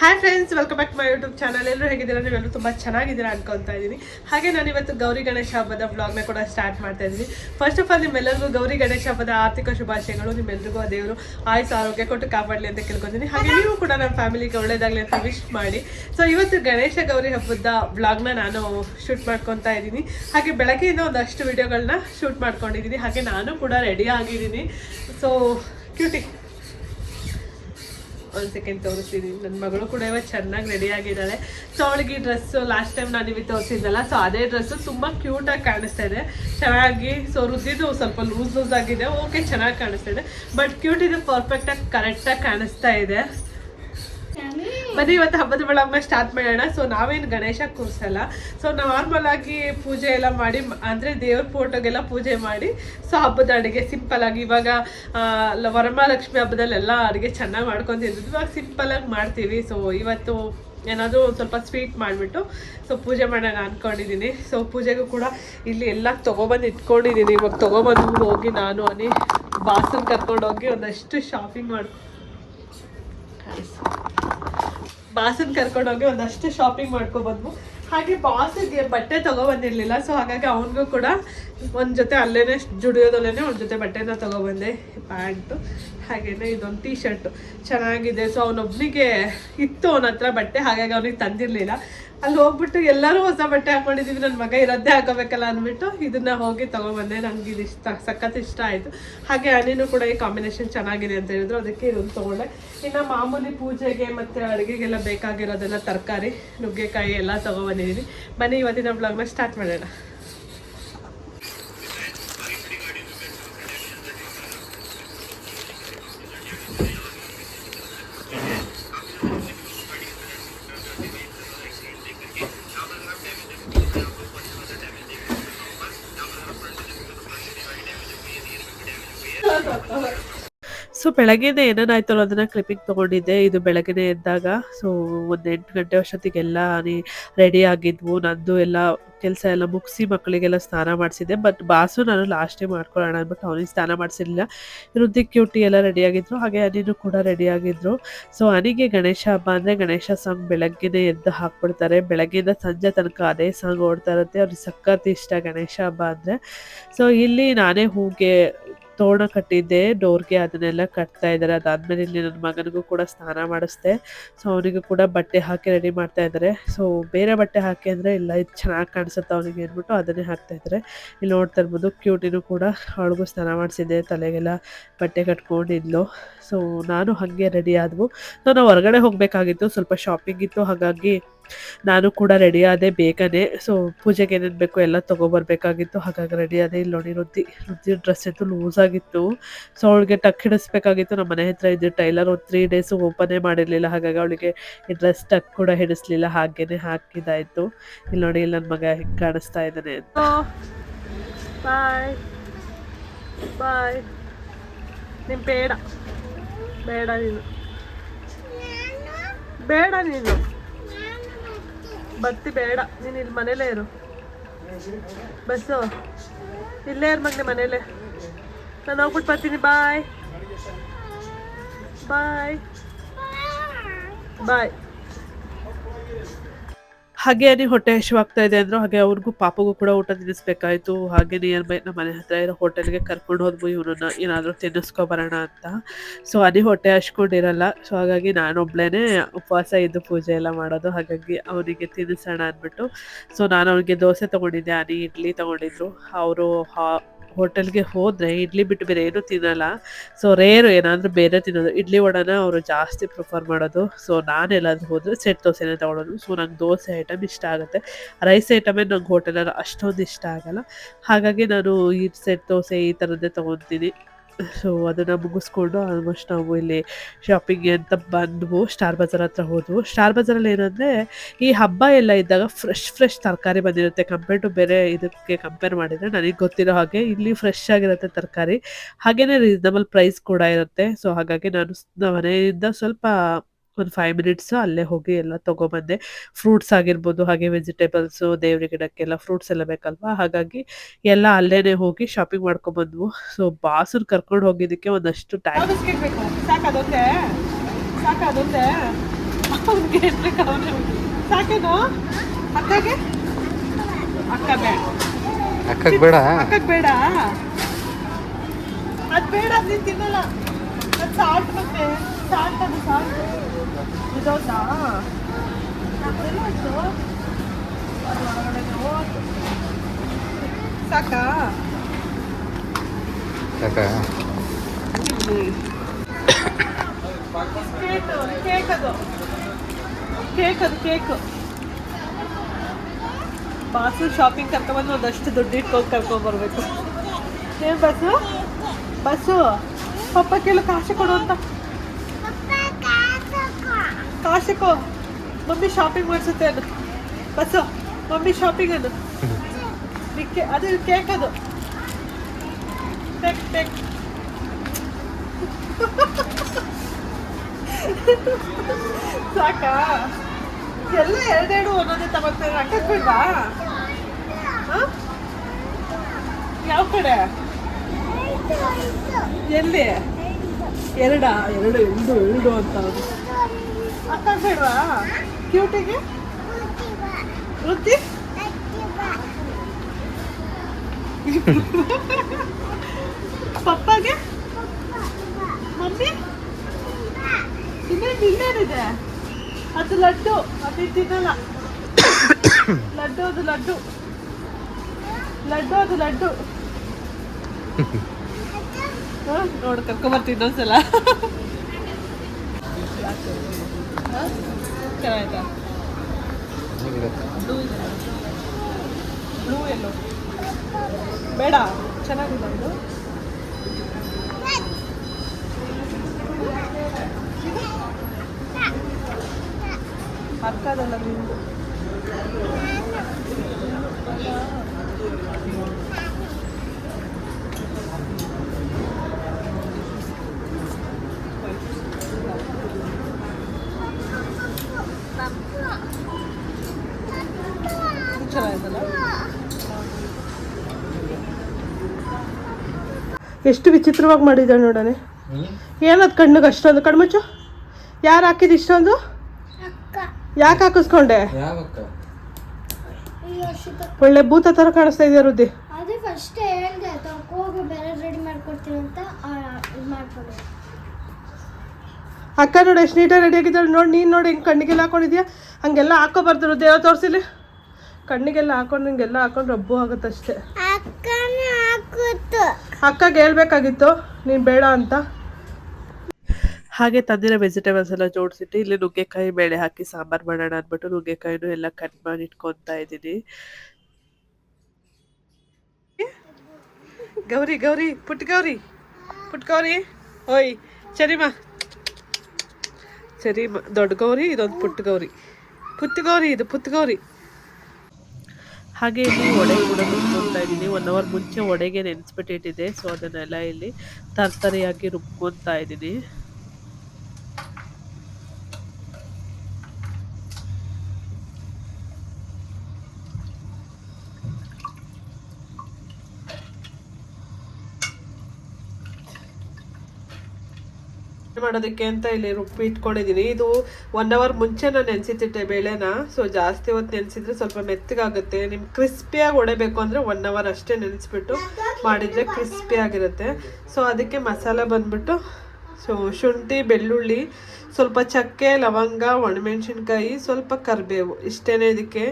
Hi friends welcome back my YouTube channel ಎಲ್ಲರೂ ಹೇಗಿದ್ದೀರಾ? ನೀವೆಲ್ಲರೂ ತುಂಬ ಚೆನ್ನಾಗಿದ್ದೀರಾ ಅನ್ಕೊತಾ ಇದ್ದೀನಿ. ಹಾಗೆ ನಾನು ಇವತ್ತು ಗೌರಿ ಗಣೇಶ ಹಬ್ಬದ ವ್ಲಾಗ್ನ ಕೂಡ ಸ್ಟಾರ್ಟ್ ಮಾಡ್ತಾ ಇದ್ದೀನಿ. ಫಸ್ಟ್ ಆಫ್ ಆಲ್ ನಿಮ್ಮೆಲ್ಲರಿಗೂ ಗೌರಿ ಗಣೇಶ ಹಬ್ಬದ ಆರ್ಥಿಕ ಶುಭಾಶಯಗಳು. ನಿಮ್ಮೆಲ್ಲರಿಗೂ ಆ ದೇವರು ಆಯುಸ್ ಆರೋಗ್ಯ ಕೊಟ್ಟು ಕಾಪಾಡಲಿ ಅಂತ ಕೇಳ್ಕೊತೀನಿ. ಹಾಗೆ ನೀವು ಕೂಡ ನಮ್ಮ ಫ್ಯಾಮಿಲಿಗೆ ಒಳ್ಳೇದಾಗಲಿ ಅಂತ ವಿಶ್ ಮಾಡಿ. ಸೊ ಇವತ್ತು ಗಣೇಶ ಗೌರಿ ಹಬ್ಬದ ವ್ಲಾಗ್ನ ನಾನು ಶೂಟ್ ಮಾಡ್ಕೊತಾ ಇದ್ದೀನಿ. ಹಾಗೆ ಬೆಳಗ್ಗೆಯಿಂದ ಒಂದಷ್ಟು ವಿಡಿಯೋಗಳನ್ನ ಶೂಟ್ ಮಾಡ್ಕೊಂಡಿದ್ದೀನಿ. ಹಾಗೆ ನಾನು ಕೂಡ ರೆಡಿ ಆಗಿದ್ದೀನಿ. ಸೊ ಕ್ಯೂಟಿ ಒಂದು ಸೆಕೆಂಡ್ ತೋರಿಸ್ತೀನಿ. ನನ್ನ ಮಗಳು ಕೂಡ ಇವಾಗ ಚೆನ್ನಾಗಿ ರೆಡಿ ಆಗಿದ್ದಾಳೆ. ಸೊ ಅವಳಿಗೆ ಈ ಡ್ರೆಸ್ಸು ಲಾಸ್ಟ್ ಟೈಮ್ ನಾನು ನಿಮಗೆ ತೋರಿಸಿದ್ದಲ್ಲ ಸೊ ಅದೇ ಡ್ರೆಸ್ಸು ತುಂಬ ಕ್ಯೂಟಾಗಿ ಕಾಣಿಸ್ತಾ ಇದೆ. ಚೆನ್ನಾಗಿ ಸೊ ರುದ್ದಿದ್ದು ಸ್ವಲ್ಪ ಲೂಸ್ ಲೂಸ್ ಆಗಿದೆ. ಓಕೆ ಚೆನ್ನಾಗಿ ಕಾಣಿಸ್ತಾ ಇದೆ. ಬಟ್ ಕ್ಯೂಟ್ ಇದು ಪರ್ಫೆಕ್ಟಾಗಿ ಕರೆಕ್ಟಾಗಿ ಕಾಣಿಸ್ತಾ ಇದೆ. ಬನ್ನಿ, ಇವತ್ತು ಹಬ್ಬದ ಬೆಳಗ್ಗೆ ಸ್ಟಾರ್ಟ್ ಮಾಡೋಣ. ಸೊ ನಾವೇನು ಗಣೇಶ ಕೂರಿಸಲ್ಲ. ಸೊ ನಾರ್ಮಲ್ ಆಗಿ ಪೂಜೆ ಎಲ್ಲ ಮಾಡಿ ಅಂದರೆ ದೇವ್ರ ಫೋಟೋಗೆಲ್ಲ ಪೂಜೆ ಮಾಡಿ ಸೊ ಹಬ್ಬದ ಅಡುಗೆ ಸಿಂಪಲ್ ಆಗಿ ಇವಾಗ ವರಮಹಾಲಕ್ಷ್ಮಿ ಹಬ್ಬದಲ್ಲೆಲ್ಲ ಅಡುಗೆ ಚೆನ್ನಾಗಿ ಮಾಡ್ಕೊಂಡು ತಿಂದಿದ್ವಿ. ಇವಾಗ ಆಗಿ ಮಾಡ್ತೀವಿ. ಸೊ ಇವತ್ತು ಏನಾದರೂ ಸ್ವಲ್ಪ ಸ್ವೀಟ್ ಮಾಡಿಬಿಟ್ಟು ಸೊ ಪೂಜೆ ಮಾಡೋಣ ಅಂದ್ಕೊಂಡಿದ್ದೀನಿ ಸೊ ಪೂಜೆಗೂ ಕೂಡ ಇಲ್ಲಿ ಎಲ್ಲ ತೊಗೊಬಂದು ಇಟ್ಕೊಂಡಿದ್ದೀನಿ ಇವಾಗ ತೊಗೊಬಂದು ಹೋಗಿ ನಾನು, ಅನಿ, ಬಾಸನ್ ಕರ್ಕೊಂಡೋಗಿ ಒಂದಷ್ಟು ಶಾಪಿಂಗ್ ಮಾಡಿ ಬಾಸನ್ ಕರ್ಕೊಂಡು ಹೋಗಿ ಒಂದಷ್ಟು ಶಾಪಿಂಗ್ ಮಾಡ್ಕೊ ಬಂದ್ವು. ಹಾಗೆ ಬಾಸಿಗೆ ಬಟ್ಟೆ ತಗೊಬಂದಿರ್ಲಿಲ್ಲ ಸೊ ಹಾಗಾಗಿ ಅವನಿಗೂ ಕೂಡ ಒಂದು ಜೊತೆ ಅಲ್ಲೇನೆ ಜುಡಿಯೋದಲ್ಲೇ ಒಂದ್ ಜೊತೆ ಬಟ್ಟೆನ ತಗೊಬಂದೆ, ಪ್ಯಾಂಟು, ಹಾಗೇನೆ ಇದೊಂದು ಟೀ ಶರ್ಟು ಚೆನ್ನಾಗಿದೆ ಸೊ ಅವನೊಬ್ನಿಗೆ ಇತ್ತು ಅವನ ಹತ್ರ ಬಟ್ಟೆ, ಹಾಗಾಗಿ ಅವನಿಗೆ ತಂದಿರಲಿಲ್ಲ. ಅಲ್ಲಿ ಹೋಗ್ಬಿಟ್ಟು ಎಲ್ಲರೂ ಹೊಸ ಬಟ್ಟೆ ಹಾಕೊಂಡಿದ್ದೀವಿ ನನ್ನ ಮಗ ಇರೋದೇ ಹಾಕೋಬೇಕಲ್ಲ ಅಂದ್ಬಿಟ್ಟು ಇದನ್ನ ಹೋಗಿ ತಗೊಬಂದೆ. ನಂಗೆ ಇದು ಇಷ್ಟ, ಸಖತ್ ಇಷ್ಟ ಆಯಿತು. ಹಾಗೆ ಅನಿನೂ ಕೂಡ ಈ ಕಾಂಬಿನೇಷನ್ ಚೆನ್ನಾಗಿದೆ ಅಂತ ಹೇಳಿದ್ರು, ಅದಕ್ಕೆ ಇದೊಂದು ತೊಗೊಂಡೆ. ಇನ್ನು ಮಾಮೂಲಿ ಪೂಜೆಗೆ ಮತ್ತು ಅಡುಗೆಗೆಲ್ಲ ಬೇಕಾಗಿರೋದೆಲ್ಲ ತರಕಾರಿ, ನುಗ್ಗೆಕಾಯಿ ಎಲ್ಲ ತೊಗೊಬಂದಿದ್ದೀನಿ ಬನ್ನಿ, ಇವತ್ತಿನ ಬ್ಲಾಗ್ನ ಸ್ಟಾರ್ಟ್ ಮಾಡೋಣ. ಸೊ ಬೆಳಗ್ಗೆನೆ ಏನೇನಾಯ್ತು ಅನ್ನೋದನ್ನ ಕ್ಲಿಪ್ಪಿಂಗ್ ತೊಗೊಂಡಿದ್ದೆ. ಇದು ಬೆಳಗ್ಗೆನೆ ಎದ್ದಾಗ. ಸೊ ಒಂದು ಎಂಟು ಗಂಟೆ ಅಷ್ಟೊತ್ತಿಗೆಲ್ಲ ರೆಡಿ ಆಗಿದ್ವು. ನಂದು ಎಲ್ಲ ಕೆಲಸ ಎಲ್ಲ ಮುಗಿಸಿ ಮಕ್ಕಳಿಗೆಲ್ಲ ಸ್ನಾನ ಮಾಡಿಸಿದ್ದೆ. ಬಟ್ ಬಾಸು ನಾನು ಲಾಸ್ಟೇ ಮಾಡ್ಕೊಳ್ಳೋಣ ಅಂದ್ಬಿಟ್ಟು ಅವನಿಗೆ ಸ್ನಾನ ಮಾಡಿಸಿರಲಿಲ್ಲ. ರುದ್ದಿ ಕ್ಯೂಟಿ ಎಲ್ಲ ರೆಡಿ ಆಗಿದ್ರು. ಹಾಗೆ ಅನಿನೂ ಕೂಡ ರೆಡಿ ಆಗಿದ್ರು. ಸೊ ಅನಿಗೆ ಗಣೇಶ ಹಬ್ಬ ಅಂದರೆ ಗಣೇಶ ಸಾಂಗ್ ಬೆಳಗ್ಗೆನೆ ಎದ್ದು ಹಾಕ್ಬಿಡ್ತಾರೆ. ಬೆಳಗ್ಗೆಯಿಂದ ಸಂಜೆ ತನಕ ಅದೇ ಸಾಂಗ್ ಓಡ್ತಾ ಇರುತ್ತೆ. ಅವ್ರಿಗೆ ಸಖತ್ ಇಷ್ಟ ಗಣೇಶ ಹಬ್ಬ ಅಂದರೆ. ಸೊ ಇಲ್ಲಿ ನಾನೇ ಹೂಗೆ ತೋರಣ ಕಟ್ಟಿದ್ದೆ, ಡೋರ್ಗೆ ಅದನ್ನೆಲ್ಲ ಕಟ್ತಾ ಇದ್ದಾರೆ. ಅದಾದ್ಮೇಲೆ ಇಲ್ಲಿ ನನ್ನ ಮಗನಿಗೂ ಕೂಡ ಸ್ನಾನ ಮಾಡಿಸ್ದೆ. ಸೊ ಅವನಿಗೂ ಕೂಡ ಬಟ್ಟೆ ಹಾಕಿ ರೆಡಿ ಮಾಡ್ತಾ ಇದ್ದಾರೆ. ಸೊ ಬೇರೆ ಬಟ್ಟೆ ಹಾಕಿ ಅಂದರೆ ಇಲ್ಲ, ಇದು ಚೆನ್ನಾಗಿ ಕಾಣಿಸುತ್ತೆ ಅವನಿಗೆ ಅಂದ್ಬಿಟ್ಟು ಅದನ್ನೇ ಹಾಕ್ತಾ ಇದ್ದಾರೆ. ಇಲ್ಲಿ ನೋಡ್ತಾ ಇರ್ಬೋದು, ಕ್ಯೂಟಿನೂ ಕೂಡ ಅವಳಿಗೂ ಸ್ನಾನ ಮಾಡಿಸಿದ್ದೆ ತಲೆಗೆಲ್ಲ ಬಟ್ಟೆ ಕಟ್ಕೊಂಡಿದ್ಲು ಸೊ ನಾನು ಹಾಗೆ ರೆಡಿ ಆದವು. ಸೊ ನಾವು ಹೊರಗಡೆ ಹೋಗಬೇಕಾಗಿತ್ತು, ಸ್ವಲ್ಪ ಶಾಪಿಂಗ್ ಇತ್ತು, ಹಾಗಾಗಿ ನಾನು ಕೂಡ ರೆಡಿ ಆದೆ ಬೇಗನೆ. ಸೊ ಪೂಜೆಗೆ ಏನೇನು ಬೇಕು ಎಲ್ಲ ತೊಗೊಬರ್ಬೇಕಾಗಿತ್ತು. ಹಾಗಾಗಿ ರೆಡಿ ಆದೆ. ಇಲ್ಲಿ ನೋಡಿ ರುದ್ದಿ ರುದ್ದಿ ಡ್ರೆಸ್ ಅಂತೂ ಲೂಸ್ ಆಗಿತ್ತು. ಸೊ ಅವಳಿಗೆ ಟಕ್ ಹಿಡಿಸ್ಬೇಕಾಗಿತ್ತು. ನಮ್ಮ ಮನೆ ಹತ್ರ ಇದ್ದು ಟೈಲರ್ ಒಂದು ತ್ರೀ ಡೇಸ್ ಓಪನೇ ಮಾಡಿರಲಿಲ್ಲ. ಹಾಗಾಗಿ ಅವಳಿಗೆ ಈ ಡ್ರೆಸ್ ಟಕ್ ಕೂಡ ಹಿಡಿಸ್ಲಿಲ್ಲ. ಹಾಗೇನೆ ಹಾಕಿದಾಯ್ತು. ಇಲ್ಲಿ ನೋಡಿ, ಇಲ್ಲಿ ನನ್ನ ಮಗ ಹಿಂಗೆ ಕಾಣಿಸ್ತಾ ಇದ್ದಾನೆ ಅಂತ. ಬಾಯ್ ಬಾಯ್ ಬೇಡ. ಬೇಡ ನೀನು. ಬೇಡ ನೀನು. ಬರ್ತಿ ಬೇಡ ನೀನು ಇಲ್ಲಿ ಮನೇಲೇ ಇರು ಬಸ್ಸು ಇಲ್ಲೇ ಇರು ಮಗನೆ ಮನೇಲೆ ನಾನು ಹೋಗ್ಬಿಟ್ಟು ಬರ್ತೀನಿ ಬಾಯ್ ಬಾಯ್ ಬಾಯ್ ಹಾಗೆ ಅನಿ ಹೊಟ್ಟೆ ಹಸಿವಾಗ್ತಾ ಇದೆ ಅಂದ್ರು ಹಾಗೆ ಅವ್ರಿಗೂ ಪಾಪಗೂ ಕೂಡ ಊಟ ತಿನ್ನಿಸ್ಬೇಕಾಯ್ತು. ಹಾಗೆ ನಿಯರ್ ಬೈ ನಮ್ಮ ಮನೆ ಹತ್ರ ಇರೋ ಹೋಟೆಲ್ಗೆ ಕರ್ಕೊಂಡು ಹೋದ್ವು, ಇವನನ್ನ ಏನಾದರೂ ತಿನ್ನಿಸ್ಕೊಬರೋಣ ಅಂತ. ಸೊ ಅದೇ ಹೊಟ್ಟೆ ಹಚ್ಕೊಂಡಿರಲ್ಲ ಸೊ ಹಾಗಾಗಿ ನಾನೊಬ್ಳೇನೆ ಉಪವಾಸ ಇದ್ದು ಪೂಜೆ ಎಲ್ಲ ಮಾಡೋದು, ಹಾಗಾಗಿ ಅವನಿಗೆ ತಿನ್ನಿಸೋಣ ಅಂದ್ಬಿಟ್ಟು. ಸೊ ನಾನು ಅವನಿಗೆ ದೋಸೆ ತಗೊಂಡಿದ್ದೆ ಅನಿ ಇಡ್ಲಿ ತಗೊಂಡಿದ್ರು. ಅವರು ಹೋಟೆಲ್ಗೆ ಹೋದರೆ ಇಡ್ಲಿ ಬಿಟ್ಟು ಬೇರೆ ಏನೂ ತಿನ್ನಲ್ಲ. ಸೊ ರೇರು ಏನಾದರೂ ಬೇರೆ ತಿನ್ನೋದು. ಇಡ್ಲಿ ವಡನ ಅವರು ಜಾಸ್ತಿ ಪ್ರಿಫರ್ ಮಾಡೋದು. ಸೊ ನಾನು ಎಲ್ಲಾದರೂ ಹೋದರೆ ಸೆಟ್ ದೋಸೆನೇ ತೊಗೊಳೋದು. ಸೊ ನಂಗೆ ದೋಸೆ ಐಟಮ್ ಇಷ್ಟ ಆಗುತ್ತೆ. ರೈಸ್ ಐಟಮೇ ನಂಗೆ ಹೋಟೆಲಲ್ಲಿ ಅಷ್ಟೊಂದು ಇಷ್ಟ ಆಗಲ್ಲ. ಹಾಗಾಗಿ ನಾನು ಈ ಸೆಟ್ ದೋಸೆ ಈ ಥರದ್ದೇ ತೊಗೊತೀನಿ. ಸೊ ಅದನ್ನು ಮುಗಿಸ್ಕೊಂಡು ಆಲ್ಮೋಸ್ಟ್ ನಾವು ಇಲ್ಲಿ ಶಾಪಿಂಗ್ಗೆ ಅಂತ ಬಂದ್ವು. ಸ್ಟಾರ್ ಬಜಾರ್ ಹತ್ರ ಹೋದ್ವು. ಸ್ಟಾರ್ ಬಜಾರಲ್ಲಿ ಏನಂದರೆ, ಈ ಹಬ್ಬ ಎಲ್ಲ ಇದ್ದಾಗ ಫ್ರೆಶ್ ಫ್ರೆಶ್ ತರಕಾರಿ ಬಂದಿರುತ್ತೆ. ಕಂಪೇರ್ ಟು ಬೇರೆ ಇದಕ್ಕೆ ಕಂಪೇರ್ ಮಾಡಿದರೆ ನನಗೆ ಗೊತ್ತಿರೋ ಹಾಗೆ ಇಲ್ಲಿ ಫ್ರೆಶ್ ಆಗಿರುತ್ತೆ ತರಕಾರಿ. ಹಾಗೆಯೇ ರೀಸನಬಲ್ ಪ್ರೈಸ್ ಕೂಡ ಇರುತ್ತೆ. ಸೊ ಹಾಗಾಗಿ ನಾನು ಮನೆಯಿಂದ ಸ್ವಲ್ಪ ಒಂದು ಫೈವ್ ಮಿನಿಟ್ಸು ಅಲ್ಲೇ ಹೋಗಿ ಎಲ್ಲ ತೊಗೊಬಂದೆ. ಫ್ರೂಟ್ಸ್ ಆಗಿರ್ಬೋದು ಹಾಗೆ ವೆಜಿಟೇಬಲ್ಸು ದೇವ್ರ ಗಿಡಕ್ಕೆಲ್ಲ ಫ್ರೂಟ್ಸ್ ಎಲ್ಲ ಬೇಕಲ್ವಾ? ಹಾಗಾಗಿ ಎಲ್ಲ ಅಲ್ಲೇ ಹೋಗಿ ಶಾಪಿಂಗ್ ಮಾಡ್ಕೊಬಂದ್ವು. ಸೊ ಬಾಸುರ್ ಕರ್ಕೊಂಡು ಹೋಗಿದ್ದಕ್ಕೆ ಒಂದಷ್ಟು ಟೈಮ್ ಅಕ್ಕ ಬೇಡ. ಬೇಡ. ಅದ್ ಬೇಡ ನೀನ್ ಬೇಡ ಸಾಲ್ಟ್ ಮತ್ತೆ ಸಾಲ್ಟ್ ಅದು ಸಾಲ್ಟ್. ಇದೌದಾ ಅದು ಒಳಗಡೆ. ಸಾಕಾ? ಅಕ್ಕ ಕೇಕ್ ಕೇಕ್ ಅದು. ಕೇಕ್ ಅದು ಕೇಕ್. ಬಾಸು ಶಾಪಿಂಗ್ ಕರ್ಕೊಂಬಂದು ಒಂದಷ್ಟು ದುಡ್ಡು ಇಟ್ಕೊಂಡು ಕರ್ಕೊಂಬರ್ಬೇಕು ಏನು ಬಸ್ಸು ಬಸ್ಸು ಪಪ್ಪ ಕೇಳು ಕಾಸು ಕೊಡು ಅಂತ. ಕೊ. ಮಮ್ಮಿ ಶಾಪಿಂಗ್ ಮಾಡಿಸುತ್ತೆ ಅದು. ಬಸ್ಸು, ಮಮ್ಮಿ ಶಾಪಿಂಗ್ ಅದು. ಅದು ಕೇಕ್ ಅದು. ಟೆಕ್ ಟೆಕ್ ಸಾಕಾ? ಎಲ್ಲ ಎರಡೆರಡು ಒಂದೊಂದೇ ತಗೋತಾರೆ ಅಕ್ಕಕ್ ಬಿಡ್ವಾ ಯಾವ ಕಡೆ? ಎಲ್ಲಿ? ಎರಡಾ? ಎರಡು ಎರಡು ಎರಡು ಅಂತ. ಅಕ್ಕ ಬೇಡವಾ ಕ್ಯೂಟಿಗೆ? ವೃತ್ತಿ? ಪಪ್ಪಗೆ? ಮಮ್ಮಿ? ಇನ್ನೇನು, ಇನ್ನೇನಿದೆ? ಅದು ಲಡ್ಡು, ಅದು ತಿನ್ನಲ್ಲ. ಲಡ್ಡು, ಅದು ಲಡ್ಡು. ಲಡ್ಡು, ಅದು ಲಡ್ಡು? ನೋಡು ಕರ್ಕೊಂಬರ್ತೀನಿ ಇನ್ನೊಂದ್ಸಲ? ಚೆನ್ನಾಯ್ತಾ ಬ್ಲೂ ಎಲ್ಲೋ ಬೇಡ ಚೆನ್ನಾಗಿಲ್ಲ ಇದು ಚೆನ್ನಾಗಿದಲ್ಲ ಎಷ್ಟು ವಿಚಿತ್ರವಾಗಿ ಮಾಡಿದ್ದಾಳೆ ನೋಡೋಣ. ಏನದು ಕಣ್ಣಿಗೆ ಅಷ್ಟೊಂದು ಕಣ್ಮುಚ್ಚು ಯಾರು ಹಾಕಿದ ಇಷ್ಟೊಂದು? ಯಾಕೆ ಹಾಕಿಸ್ಕೊಂಡೆ? ಒಳ್ಳೆ ಭೂತ ಥರ ಕಾಣಿಸ್ತಾ ಇದೆಯಾ ರುದ್ದಿ ಅಕ್ಕ ನೋಡಿ ಎಷ್ಟು ನೀಟಾಗಿ ರೆಡಿ ಆಗಿದ್ದಾಳೆ ನೋಡಿ. ನೀನು ನೋಡಿ ಹಿಂಗೆ ಕಣ್ಣಿಗೆಲ್ಲ ಹಾಕೊಂಡಿದ್ಯಾ? ಹಂಗೆಲ್ಲ ಹಾಕೋಬಾರ್ದು ರುದ್ದಿ ಯಾವ ತೋರಿಸಿಲಿ? ಕಣ್ಣಿಗೆಲ್ಲ ಹಾಕೊಂಡು ಹಿಂಗೆಲ್ಲ ಹಾಕೊಂಡು ರಬ್ಬು ಆಗುತ್ತಷ್ಟೇ. ಅಕ್ಕಗೆ ಹೇಳ್ಬೇಕಾಗಿತ್ತು, ನೀನು ಬೇಡ ಅಂತ. ಹಾಗೆ ತಂದಿರೋ ವೆಜಿಟೇಬಲ್ಸ್ ಎಲ್ಲ ಜೋಡಿಸಿಟ್ಟು, ಇಲ್ಲಿ ನುಗ್ಗೆಕಾಯಿ ಬೇಳೆ ಹಾಕಿ ಸಾಂಬಾರು ಮಾಡೋಣ ಅಂದ್ಬಿಟ್ಟು ನುಗ್ಗೆಕಾಯಿನೂ ಎಲ್ಲ ಕಟ್ ಮಾಡಿ ಇಟ್ಕೊತಾ ಇದ್ದೀನಿ. ಗೌರಿ ಗೌರಿ ಪುಟ್ ಗೌರಿ ಪುಟ್ ಗೌರಿ ಓಯ್, ಸರಿಮ. ಸರಿಮ, ದೊಡ್ಡ ಗೌರಿ, ಇದೊಂದು ಪುಟ್ಟ ಗೌರಿ ಪುತ್ತ ಗೌರಿ ಇದು ಪುತ್ತ ಗೌರಿ ಹಾಗೆ ಇಲ್ಲಿ ಒಡೆ ಕೂಡ ರುಬ್ಕೊತಾ ಇದ್ದೀನಿ. ಒನ್ ಅವರ್ ಮುಂಚೆ ಒಡೆಗೆ ನೆನೆಸ್ಬಿಟ್ಟಿಟ್ಟಿದೆ ಸೊ ಅದನ್ನೆಲ್ಲ ಇಲ್ಲಿ ತರ್ತರಿಯಾಗಿ ರುಬ್ಕೊತಾ ಇದ್ದೀನಿ. ಮಾಡೋದಕ್ಕೆ ಅಂತ ಇಲ್ಲಿ ರುಬ್ಬಿ ಇಟ್ಕೊಂಡಿದ್ದೀನಿ. ಇದು ಒನ್ ಅವರ್ ಮುಂಚೆ ನಾನು ನೆನೆಸಿಟ್ಟಿಟ್ಟೆ ಬೇಳೆನ. ಸೊ ಜಾಸ್ತಿ ಹೊತ್ತು ನೆನೆಸಿದ್ರೆ ಸ್ವಲ್ಪ ಮೆತ್ತಗಾಗುತ್ತೆ. ನಿಮ್ಗೆ ಕ್ರಿಸ್ಪಿಯಾಗಿ ಹೊಡೆಬೇಕು ಅಂದರೆ ಒನ್ ಅವರ್ ಅಷ್ಟೇ ನೆನೆಸ್ಬಿಟ್ಟು ಮಾಡಿದರೆ ಕ್ರಿಸ್ಪಿಯಾಗಿರುತ್ತೆ ಸೊ ಅದಕ್ಕೆ ಮಸಾಲ ಬಂದ್ಬಿಟ್ಟು ಸೊ ಶುಂಠಿ, ಬೆಳ್ಳುಳ್ಳಿ, ಸ್ವಲ್ಪ ಚಕ್ಕೆ, ಲವಂಗ, ಒಣಮೆಣ್ಸಿನ್ಕಾಯಿ, ಸ್ವಲ್ಪ ಕರಿಬೇವು. ಇಷ್ಟೇ ಇದಕ್ಕೆ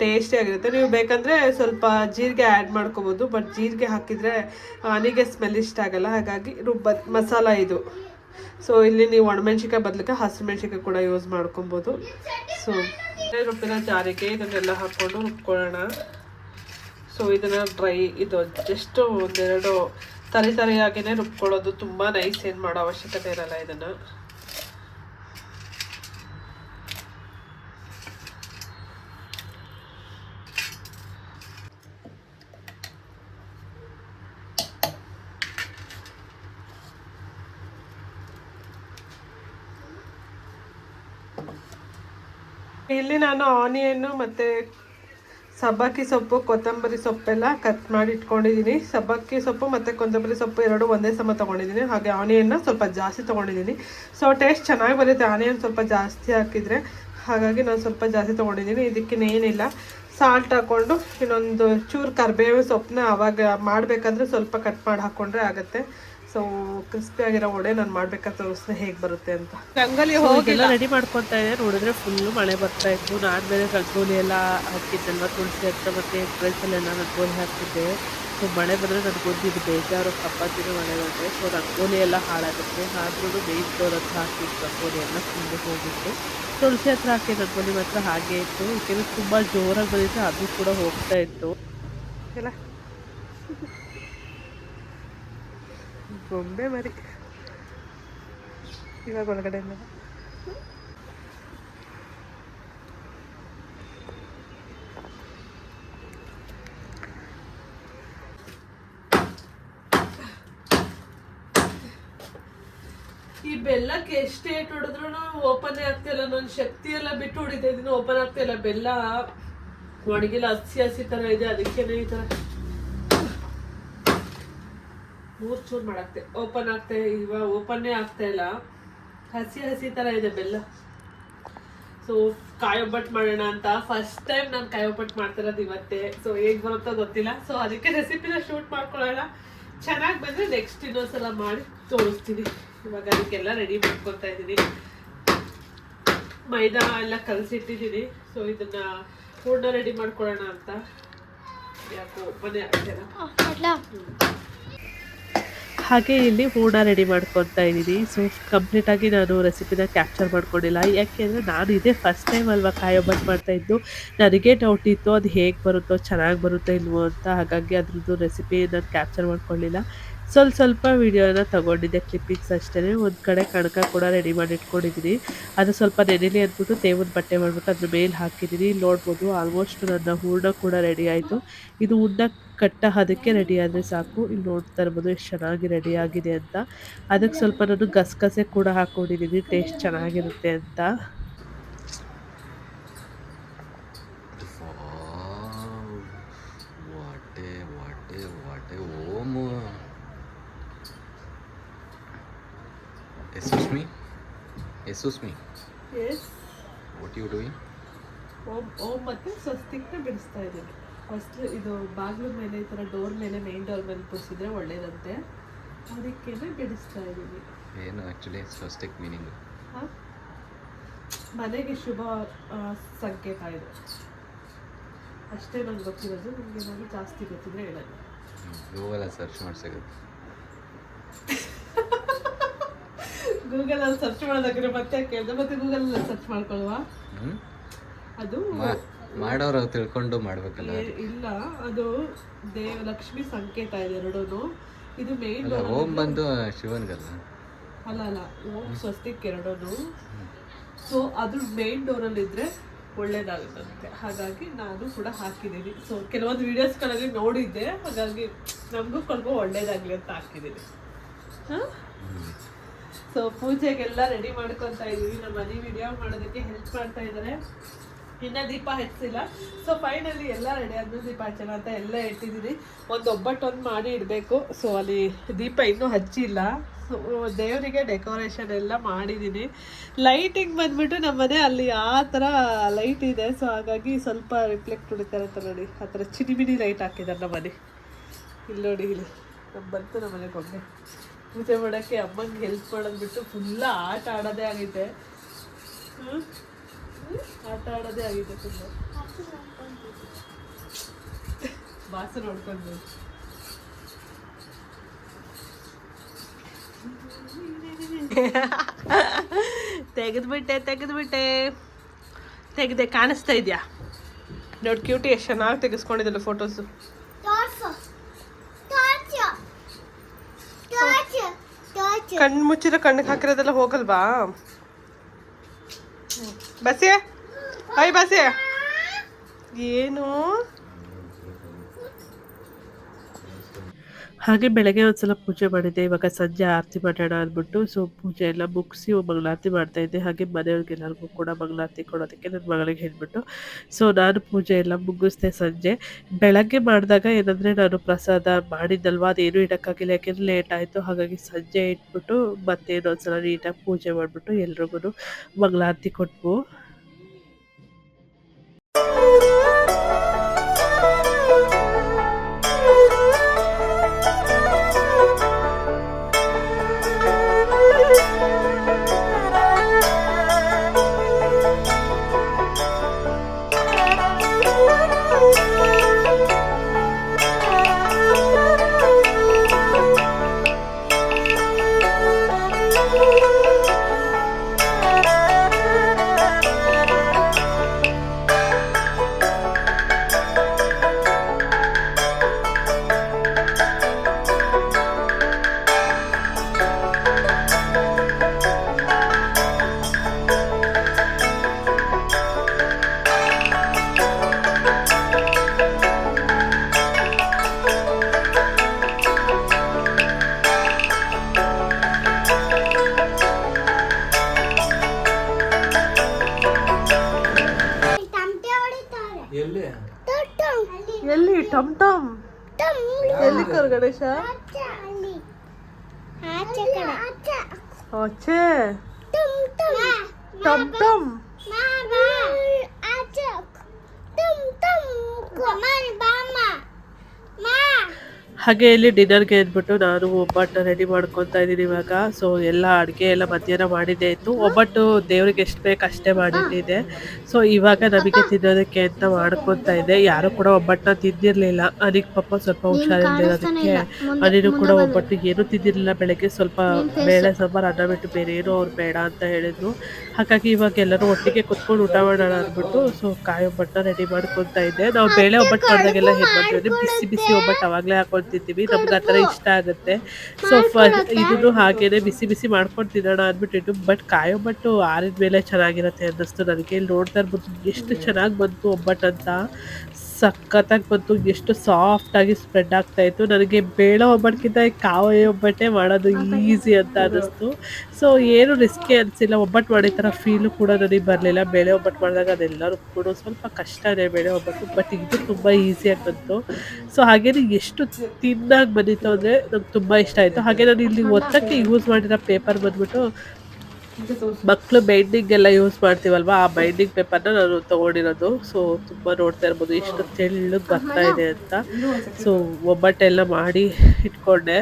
ಟೇಸ್ಟಿ ಆಗಿರುತ್ತೆ. ನೀವು ಬೇಕಂದರೆ ಸ್ವಲ್ಪ ಜೀರಿಗೆ ಆ್ಯಡ್ ಮಾಡ್ಕೋಬೋದು. ಬಟ್ ಜೀರಿಗೆ ಹಾಕಿದರೆ ನನಗೆ ಸ್ಮೆಲ್ ಇಷ್ಟ ಆಗಲ್ಲ. ಹಾಗಾಗಿ ರುಬ್ಬ, ಮಸಾಲ ಇದು. ಸೊ ಇಲ್ಲಿ ನೀವು ಒಣಮೆಣ್ಸಿಕಾಯಿ ಬದಲಿಗೆ ಹಸಿರು ಕೂಡ ಯೂಸ್ ಮಾಡ್ಕೊಬೋದು. ಸೊ ರುಬ್ಬಿನ ಜಾರಿಗೆ ಇದನ್ನೆಲ್ಲ ಹಾಕ್ಕೊಂಡು ರುಬ್ಕೊಳ್ಳೋಣ ಸೊ ಇದನ್ನು ಡ್ರೈ ಇದು ಜಸ್ಟ್ ಒಂದೆರಡು ತರಿ ತರಿಯಾಗಿನೇ ರುಬ್ಕೊಳ್ಳೋದು ತುಂಬ ನೈಸ್ ಏನು ಮಾಡೋ ಅವಶ್ಯಕತೆ ಇರಲ್ಲ ಇದನ್ನು. ಇಲ್ಲಿ ನಾನು ಆನಿಯನ್ನು ಮತ್ತು ಸಬ್ಬಕ್ಕಿ ಸೊಪ್ಪು, ಕೊತ್ತಂಬರಿ ಸೊಪ್ಪೆಲ್ಲ ಕಟ್ ಮಾಡಿ ಇಟ್ಕೊಂಡಿದ್ದೀನಿ. ಸಬ್ಬಕ್ಕಿ ಸೊಪ್ಪು ಮತ್ತು ಕೊತ್ತಂಬರಿ ಸೊಪ್ಪು ಎರಡು ಒಂದೇ ಸಮ ತೊಗೊಂಡಿದ್ದೀನಿ. ಹಾಗೆ ಆನಿಯನ್ನ ಸ್ವಲ್ಪ ಜಾಸ್ತಿ ತೊಗೊಂಡಿದ್ದೀನಿ. ಸೊ ಟೇಸ್ಟ್ ಚೆನ್ನಾಗಿ ಬರುತ್ತೆ. ಆನಿಯನ್ ಸ್ವಲ್ಪ ಜಾಸ್ತಿ ಹಾಕಿದರೆ. ಹಾಗಾಗಿ ನಾನು ಸ್ವಲ್ಪ ಜಾಸ್ತಿ ತೊಗೊಂಡಿದ್ದೀನಿ. ಇದಕ್ಕಿನ್ನೇನಿಲ್ಲ ಸಾಲ್ಟ್ ಹಾಕ್ಕೊಂಡು ಇನ್ನೊಂದು ಚೂರು ಕರಿಬೇವು ಸೊಪ್ಪನ್ನ ಆವಾಗ ಮಾಡಬೇಕಾದ್ರೆ ಸ್ವಲ್ಪ ಕಟ್ ಮಾಡಿ ಹಾಕ್ಕೊಂಡ್ರೆ ಆಗುತ್ತೆ. ಸೊ ಕ್ರಿಸ್ಪಿ ಆಗಿರೋ ವಡೆ ನಾನು ಮಾಡ್ಬೇಕಂತ ತೋರಿಸ್ದೆ ಹೇಗೆ ಬರುತ್ತೆ ಅಂತ. ರಂಗೋಲಿ ಹೋಗಿಲ್ಲ ರೆಡಿ ಮಾಡ್ಕೊತಾ ಇದೆ ನೋಡಿದ್ರೆ ಫುಲ್ಲು ಮಳೆ ಬರ್ತಾ ಇತ್ತು. ನಾನು ಬೇರೆ ರಂಗೋಲಿ ಎಲ್ಲ ಹಾಕಿದ್ದೆಲ್ಲ ತುಳಸಿ ಹತ್ರ ಮತ್ತು ಡ್ರೆಸ್ಸಲ್ಲೆಲ್ಲ ರಂಗೋಲಿ ಹಾಕಿದ್ದೆ. ಸೊ ಮಳೆ ಬಂದರೆ ನನಗೆ ಗೊತ್ತಿದ್ದು ಬೇಜಾರು ಕಪ್ಪತ್ತಿನ ಮಳೆ ಬಂದರೆ. ಸೊ ರಂಗೋಲಿ ಎಲ್ಲ ಹಾಳಾಗುತ್ತೆ. ಆದ್ರೂ ಮೇನ್ ಫ್ಲೋರ್ ಹತ್ರ ಹಾಕಿದ್ದು ರಂಗೋಲಿ ಎಲ್ಲ ಫುಲ್ಲು ಹೋಗಿತ್ತು. ತುಳಸಿ ಹತ್ರ ಹಾಕಿ ರಂಗೋಲಿ ಮಾತ್ರ ಹಾಗೆ ಇತ್ತು. ಏಕೆಂದರೆ ತುಂಬ ಜೋರಾಗಿ ಬಂದಿತ್ತು. ಅದು ಕೂಡ ಹೋಗ್ತಾ ಇತ್ತು. ಎಲ್ಲ ಗೊಂಬೆ ಮರಿ. ಇವಾಗ ಒಳಗಡೆ ಈ ಬೆಲ್ಲಕ್ಕೆ ಎಷ್ಟೇ ಏಟ್ ಹೊಡೆದ್ರು ಓಪನ್ ಆಗ್ತಿಲ್ಲ ನನ್ನ ಶಕ್ತಿ ಎಲ್ಲ ಬಿಟ್ಟು ಹೊಡಿತಾ ಇದೀನಿ. ಓಪನ್ ಆಗ್ತಿಲ್ಲ ಬೆಲ್ಲ ಒಣಗಿಲ್ಲ. ಹಸಿ ಹಸಿ ತರ ಇದೆ. ಅದಕ್ಕೆ ಈ ತರ. ಮೂರ್ ಚೂರ್ ಮಾಡಾಕ್ತೆ. ಓಪನ್ ಆಗ್ತಾ ಇವಾಗ ಓಪನ್ನೇ ಆಗ್ತಾ ಇಲ್ಲ ಹಸಿ ಹಸಿ ತರ ಇದೆ ಬೆಲ್ಲ. ಸೊ ಕಾಯೊಬ್ಬಟ್ಟು ಮಾಡೋಣ ಅಂತ. ಫಸ್ಟ್ ಟೈಮ್ ನಾನು ಕಾಯೊಬ್ಬಟ್ಟು ಮಾಡ್ತಿರೋದು ಇವತ್ತೇ. ಸೊ ಹೇಗೆ ಬರುತ್ತೋ ಗೊತ್ತಿಲ್ಲ. ಸೊ ಅದಕ್ಕೆ ರೆಸಿಪಿನ ಶೂಟ್ ಮಾಡ್ಕೊಳ್ಳೋಣ. ಚೆನ್ನಾಗಿ ಬಂದ್ರೆ ನೆಕ್ಸ್ಟ್ ಇನ್ನೊಂದ್ಸಲ ಮಾಡಿ ತೋರಿಸ್ತೀನಿ. ಇವಾಗ ಅದಕ್ಕೆಲ್ಲ ರೆಡಿ ಮಾಡ್ಕೊತಾ ಇದ್ದೀನಿ. ಮೈದಾ ಎಲ್ಲ ಕಲಸಿಟ್ಟಿದ್ದೀನಿ. ಸೊ ಇದನ್ನ ಹೂರ್ಣ ರೆಡಿ ಮಾಡ್ಕೊಳ್ಳೋಣ ಅಂತ. ಯಾಕೋ ಮನೆ ಆಗ್ತಿಲ್ಲ. ಹಾಗೆ ಇಲ್ಲಿ ಹೂರ್ಣ ರೆಡಿ ಮಾಡ್ಕೊತಾ ಇದ್ದೀನಿ. ಸೊ ಕಂಪ್ಲೀಟಾಗಿ ನಾನು ರೆಸಿಪಿನ ಕ್ಯಾಪ್ಚರ್ ಮಾಡ್ಕೊಂಡಿಲ್ಲ. ಯಾಕೆಂದರೆ ನಾನು ಇದೇ ಫಸ್ಟ್ ಟೈಮ್ ಅಲ್ವಾ ಮಾಡ್ತಾ ಇದ್ದು. ನನಗೆ ಡೌಟ್ ಇತ್ತು, ಅದು ಹೇಗೆ ಬರುತ್ತೋ, ಚೆನ್ನಾಗಿ ಬರುತ್ತೋ ಇಲ್ವೋ ಅಂತ. ಹಾಗಾಗಿ ಅದ್ರದ್ದು ರೆಸಿಪಿ ನಾನು ಕ್ಯಾಪ್ಚರ್ ಮಾಡ್ಕೊಳ್ಳಿಲ್ಲ. ಸ್ವಲ್ಪ ಸ್ವಲ್ಪ ವೀಡಿಯೋನ ತಗೊಂಡಿದ್ದೆ ಕ್ಲಿಪ್ಪಿಂಗ್ಸ್ ಅಷ್ಟೇ ಒಂದು ಕಡೆ ಕಣಕ ಕೂಡ ರೆಡಿ ಮಾಡಿ ಇಟ್ಕೊಂಡಿದ್ದೀನಿ. ಅದು ಸ್ವಲ್ಪ ನೆನೆಲಿ ಅಂದ್ಬಿಟ್ಟು ತೇವದ ಬಟ್ಟೆ ಮಾಡಿಬಿಟ್ಟು ಅದ್ರ ಮೇಲೆ ಹಾಕಿದ್ದೀನಿ. ನೋಡ್ಬೋದು ಆಲ್ಮೋಸ್ಟ್ ನನ್ನ ಹೂರ್ಣ ಕೂಡ ರೆಡಿ ಆಯಿತು. ಇದು ಉಣ್ಣ ಕಟ್ಟ ಅದಕ್ಕೆ ರೆಡಿ ಆದರೆ ಸಾಕು. ಇಲ್ಲಿ ನೋಡ್ತಾ ಇರ್ಬೋದು ಎಷ್ಟು ಚೆನ್ನಾಗಿ ರೆಡಿ ಆಗಿದೆ ಅಂತ. ಅದಕ್ಕೆ ಸ್ವಲ್ಪ ನಾನು ಗಸಗಸೆ ಕೂಡ ಹಾಕ್ಕೊಂಡಿದ್ದೀನಿ ಟೇಸ್ಟ್ ಚೆನ್ನಾಗಿರುತ್ತೆ ಅಂತ. ಓಂ ಓಂ ಮತ್ತು ಸ್ವಸ್ತಿಕ್ನ ಬಿಡಿಸ್ತಾ ಇದ್ದೀನಿ. ಫಸ್ಟ್ ಇದು ಬಾಗಿಲು ಮೇಲೆ ಈ ಥರ ಡೋರ್ ಮೇಲೆ ಮೇನ್ ಡೋರ್ ಮೇಲೆ ಕೂರಿಸಿದ್ರೆ ಒಳ್ಳೇದಂತೆ. ಅದಕ್ಕೇನೆ ಬಿಡಿಸ್ತಾ ಇದ್ದೀನಿ ಏನು ಆ್ಯಕ್ಚುಲಿ ಸ್ವಸ್ಟಿಕ್ ಮೀನಿಂಗ್ ಹಾಂ? ಮನೆಗೆ ಶುಭ ಸಂಕೇತ ಇದು. ಅಷ್ಟೇ ನಂಗೆ ಗೊತ್ತಿರೋದು ನಿಮಗೆ ನಾನು ಜಾಸ್ತಿ ಗೊತ್ತಿದ್ರೆ ಹೇಳೋದು ಗೂಗಲಲ್ಲಿ ಸರ್ಚ್ ಮಾಡಿ ಸಿಗುತ್ತೆ. ಗೂಗಲಲ್ಲಿ ಸರ್ಚ್ ಮಾಡೋದಕ್ಕೆ ಮತ್ತೆ ಕೇಳಿದೆ ಮತ್ತೆ ಗೂಗಲಲ್ಲಿ ಸರ್ಚ್ ಮಾಡ್ಕೊಳ್ವಾ ಅದು ಮಾಡೋರು ತಿಳ್ಕೊಂಡು ಮಾಡಬೇಕಲ್ಲ ಇಲ್ಲ ಅದು ದೇವ ಲಕ್ಷ್ಮಿ ಸಂಕೇತ ಇದೆ ಎರಡೂ ಇದು ಮೇನ್ ಓಂ ಬಂದು ಶಿವನ್ಗಲ್ಲ? ಅಲ್ಲ ಅಲ್ಲ ಓಂ ಸ್ವಸ್ತಿಕ್ ಎರಡೂ ಸೊ ಅದು ಮೇನ್ ಡೋರಲ್ಲಿ ಇದ್ರೆ ಒಳ್ಳೇದಾಗುತ್ತಂತೆ. ಹಾಗಾಗಿ ನಾನು ಕೂಡ ಹಾಕಿದ್ದೀನಿ. ಸೊ ಕೆಲವೊಂದು ವಿಡಿಯೋಸ್ಗಳಲ್ಲಿ ನೋಡಿದ್ದೆ. ಹಾಗಾಗಿ ನಮಗೂ ಸ್ವಲ್ಪ ಒಳ್ಳೇದಾಗ್ಲಿ ಅಂತ ಹಾಕಿದ್ದೀನಿ. ಸೊ ಪೂಜೆಗೆಲ್ಲ ರೆಡಿ ಮಾಡ್ಕೊತಾ ಇದ್ದೀವಿ. ನಮ್ಮ ಮನೆ ವಿಡಿಯೋ ಮಾಡೋದಕ್ಕೆ ಹೆಲ್ಪ್ ಮಾಡ್ತಾ ಇದ್ದಾರೆ. ಇನ್ನ ದೀಪ ಹಚ್ಚಿಲ್ಲ. ಸೊ ಫೈನಲಿ ಎಲ್ಲ ರೆಡಿ ಆದ್ಮೇಲೆ ದೀಪ ಹಚ್ಚೋಣ ಅಂತ ಎಲ್ಲ ಇಟ್ಟಿದ್ದೀನಿ ಒಂದು ಒಬ್ಬಟ್ಟು ಒಂದು ಮಾಡಿ ಇಡಬೇಕು. ಸೊ ಅಲ್ಲಿ ದೀಪ ಇನ್ನೂ ಹಚ್ಚಿಲ್ಲ. ಸೊ ದೇವರಿಗೆ ಡೆಕೋರೇಷನ್ ಎಲ್ಲ ಮಾಡಿದ್ದೀನಿ ಲೈಟಿಂಗ್ ಬಂದ್ಬಿಟ್ಟು ನಮ್ಮನೆ ಅಲ್ಲಿ ಆ ಥರ ಲೈಟ್ ಇದೆ. ಸೊ ಹಾಗಾಗಿ ಸ್ವಲ್ಪ ರಿಫ್ಲೆಕ್ಟ್ ಅಂತ ನೋಡಿ. ಆ ಥರ ಚಿಡಿಮಿಡಿ ಲೈಟ್ ಹಾಕಿದ್ದಾರೆ ನಮ್ಮನೆ ಇಲ್ಲಿ ನೋಡಿ, ಇಲ್ಲಿ. ನಮ್ಮ ಬಂತು ನಮ್ಮನೆ ಕೊಂಡೆ ಪೂಜೆ ಮಾಡೋಕ್ಕೆ ಅಮ್ಮಂಗೆ ಹೆಲ್ಪ್ ಮಾಡೋದು ಬಿಟ್ಟು ಫುಲ್ಲ ಆಟ ಆಡೋದೇ ಆಗೈತೆ. ಹ್ಮ್? ಆಟ ಆಡೋದೇ ಆಗಿದೆ ತುಂಬ ಬಾಸು ನೋಡ್ಕೊಂಡು ತೆಗೆದ್ಬಿಟ್ಟೆ ತೆಗೆದ್ಬಿಟ್ಟೆ. ತೆಗೆದೆ ಕಾಣಿಸ್ತಾ ಇದೆಯಾ? ನೋಡಿ ಕ್ಯೂಟಿ ಎಷ್ಟು ಚೆನ್ನಾಗಿ ತೆಗೆಸ್ಕೊಂಡಿದ್ದಲ್ಲ ಫೋಟೋಸು ಕಣ್ಣು ಮುಚ್ಚಿರೋ ಕಣ್ಣಿಗೆ ಹಾಕಿರೋದೆಲ್ಲ ಹೋಗಲ್ವಾ? ಬಸ್ಸೆ? ಅಯ್ಯ ಬಸ್ಸೆ? ಏನು? ಹಾಗೆ ಬೆಳಗ್ಗೆ ಒಂದ್ಸಲ ಪೂಜೆ ಮಾಡಿದ್ದೆ. ಇವಾಗ ಸಂಜೆ ಆರತಿ ಮಾಡೋಣ ಅಂದ್ಬಿಟ್ಟು ಸೊ ಪೂಜೆ ಎಲ್ಲ ಮುಗಿಸಿ ಮಂಗಳಾರತಿ ಮಾಡ್ತಾ ಇದ್ದೆ. ಹಾಗೆ ಮನೆಯವ್ರಿಗೆಲ್ಲರಿಗೂ ಕೂಡ ಮಂಗಳಾರತಿ ಕೊಡೋದಕ್ಕೆ ನನ್ನ ಮಗಳಿಗೆ ಹೇಳ್ಬಿಟ್ಟು. ಸೊ ನಾನು ಪೂಜೆ ಎಲ್ಲ ಮುಗಿಸ್ದೆ ಸಂಜೆ. ಬೆಳಗ್ಗೆ ಮಾಡಿದಾಗ ಏನಂದರೆ ನಾನು ಪ್ರಸಾದ ಮಾಡಿದ್ದಲ್ವ? ಅದೇನು ಇಡೋಕ್ಕಾಗಿಲ್ಲ. ಯಾಕೆಂದರೆ ಲೇಟ್ ಆಯಿತು. ಹಾಗಾಗಿ ಸಂಜೆ ಇಟ್ಬಿಟ್ಟು ಮತ್ತೆ ಇನ್ನೊಂದ್ಸಲ ನೀಟಾಗಿ ಪೂಜೆ ಮಾಡಿಬಿಟ್ಟು ಎಲ್ರಿಗೂ ಮಂಗಳಾರತಿ ಕೊಟ್ವು. ಎಲ್ಲಿ ಟಮ್ ಟಮ್ ಎಲ್ಲಿ ಕರ್ ಗಣೇಶ ಆಚೆ ಕಡೆ ಆಚೆ ಟಮ್ ಟಮ್ ಆಚೆ ಟಮ್ ಟಮ್ ಬಾಮ ಮಾ ಹಾಗೆ ಇಲ್ಲಿ ಡಿನ್ನರ್ಗೆ ಅಂದ್ಬಿಟ್ಟು ನಾನು ಒಬ್ಬಟ್ಟು ರೆಡಿ ಮಾಡ್ಕೊತಾ ಇದ್ದೀನಿ ಇವಾಗ. ಸೊ ಎಲ್ಲ ಅಡುಗೆ ಎಲ್ಲ ಮಧ್ಯಾಹ್ನ ಮಾಡಿದ್ದೆ ಇತ್ತು. ಒಬ್ಬಟ್ಟು ದೇವ್ರಿಗೆ ಎಷ್ಟು ಬೇಕು ಅಷ್ಟೇ ಮಾಡಿದ್ದಿದೆ. ಸೊ ಇವಾಗ ನಮಗೆ ತಿನ್ನೋದಕ್ಕೆ ಅಂತ ಮಾಡ್ಕೊತಾ ಇದ್ದೆ ಯಾರು ಕೂಡ ಒಬ್ಬಟ್ಟನ್ನ ತಿಂದಿರಲಿಲ್ಲ. ಅದಕ್ಕೆ ಪಾಪ ಸ್ವಲ್ಪ ಹುಷಾರಿಲ್ಲದಕ್ಕೆ ಅನಿನು ಕೂಡ ಒಬ್ಬಟ್ಟು ಏನೂ ತಿಂದಿರಲಿಲ್ಲ ಬೆಳಗ್ಗೆ. ಸ್ವಲ್ಪ ಬೇಳೆ ಸಾಂಬಾರು ಅನ್ನ ಬಿಟ್ಟು ಬೇರೆ ಏನೂ ಅವ್ರು ಬೇಡ ಅಂತ ಹೇಳಿದ್ರು. ಹಾಗಾಗಿ ಇವಾಗ ಎಲ್ಲರೂ ಒಟ್ಟಿಗೆ ಕುತ್ಕೊಂಡು ಊಟ ಮಾಡೋಣ ಅಂದ್ಬಿಟ್ಟು ಸೊ ಕಾಯಿ ಒಬ್ಬಟ್ಟನ್ನ ರೆಡಿ ಮಾಡ್ಕೊತಾ ಇದ್ದೆ. ನಾವು ಬೇಳೆ ಒಬ್ಬಟ್ಟು ಮಾಡಿದಾಗೆಲ್ಲ ಹೇಗೆ ಮಾಡ್ತೀವಿ ಬಿಸಿ ಬಿಸಿ ಒಬ್ಬಟ್ಟು ಅವಾಗಲೇ ಹಾಕೊಳ್ತಿದ್ದೀವಿ ನಮ್ಗೆ ಆ ಥರ ಇಷ್ಟ ಆಗುತ್ತೆ. ಸೊ ಇದನ್ನು ಹಾಗೇನೆ ಬಿಸಿ ಬಿಸಿ ಮಾಡ್ಕೊಂಡು ತಿನ್ನೋಣ ಅಂದ್ಬಿಟ್ಟಿಟ್ಟು ಬಟ್ ಕಾಯೋ ಬಟ್ಟು ಆರಿದ ಮೇಲೆ ಚೆನ್ನಾಗಿರುತ್ತೆ ಅನ್ನಿಸ್ತು ನನಗೆ. ಇಲ್ಲಿ ನೋಡ್ತಾ ಇರ್ಬೋದು ಎಷ್ಟು ಚೆನ್ನಾಗಿ ಬಂತು ಒಬ್ಬಟ್ಟು ಅಂತ. ಸಖತ್ತಾಗಿ ಬಂತು ಎಷ್ಟು ಸಾಫ್ಟ್ ಆಗಿ ಸ್ಪ್ರೆಡ್ ಆಗ್ತಾ ಇತ್ತು. ನನಗೆ ಬೇಳೆ ಒಬ್ಬಟ್ಟಿಗಿಂತ ಕಾವೇ ಒಬ್ಬಟ್ಟೆ ಮಾಡೋದು ಈಸಿ ಅಂತ ಅನ್ನಿಸ್ತು. ಸೊ ಏನು ರಿಸ್ಕಿ ಅನಿಸಿಲ್ಲ. ಒಬ್ಬಟ್ಟು ಮಾಡಿದ ಥರ ಫೀಲು ಕೂಡ ನನಗೆ ಬರಲಿಲ್ಲ. ಬೇಳೆ ಒಬ್ಬಟ್ಟು ಮಾಡಿದಾಗ ಅದೆಲ್ಲರೂ ಕೂಡ ಸ್ವಲ್ಪ ಕಷ್ಟನೇ ಬೇಳೆ ಒಬ್ಬಟ್ಟು ಬಟ್ ಇದು ತುಂಬ ಈಸಿಯಾಗಿ ಬಂತು. ಸೊ ಹಾಗೇನೆ ಎಷ್ಟು ತಿನ್ನಾಗಿ ಬಂದಿತ್ತು ಅಂದರೆ ನಂಗೆ ತುಂಬ ಇಷ್ಟ ಆಯಿತು. ಹಾಗೆ ನಾನು ಇಲ್ಲಿ ಒತ್ತಕ್ಕೆ ಯೂಸ್ ಮಾಡಿರೋ ಪೇಪರ್ ಬಂದ್ಬಿಟ್ಟು ಮಕ್ಕಳು ಬೈಂಡಿಂಗ್ ಎಲ್ಲ ಯೂಸ್ ಮಾಡ್ತೀವಲ್ವಾ? ಆ ಬೈಂಡಿಂಗ್ ಪೇಪರ್ನ ನಾನು ತೊಗೊಂಡಿರೋದು. ಸೊ ತುಂಬ ನೋಡ್ತಾ ಇರ್ಬೋದು ಇಷ್ಟು ತೆಳ್ಳಗೆ ಬರ್ತಾ ಇದೆ ಅಂತ. ಸೊ ಒಬ್ಬಟ್ಟೆಲ್ಲ ಮಾಡಿ ಇಟ್ಕೊಂಡೆ.